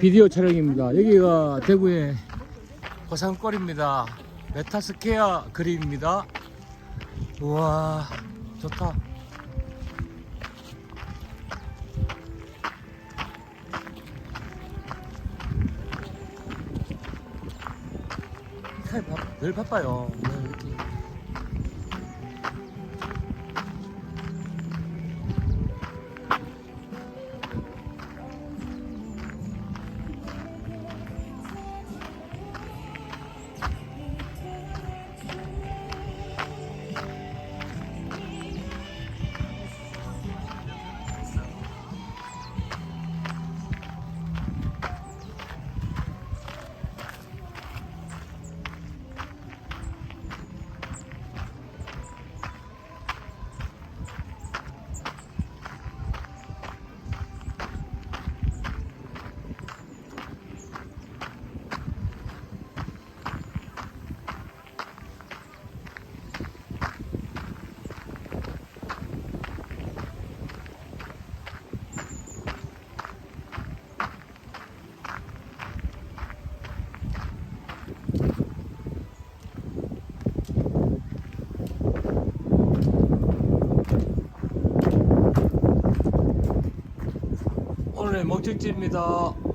비디오 촬영입니다. 여기가 대구의 고산골입니다. 메타스케어 그림입니다. 우와 좋다. 늘, 바빠요. 늘 이렇게. 오늘의 목적지입니다.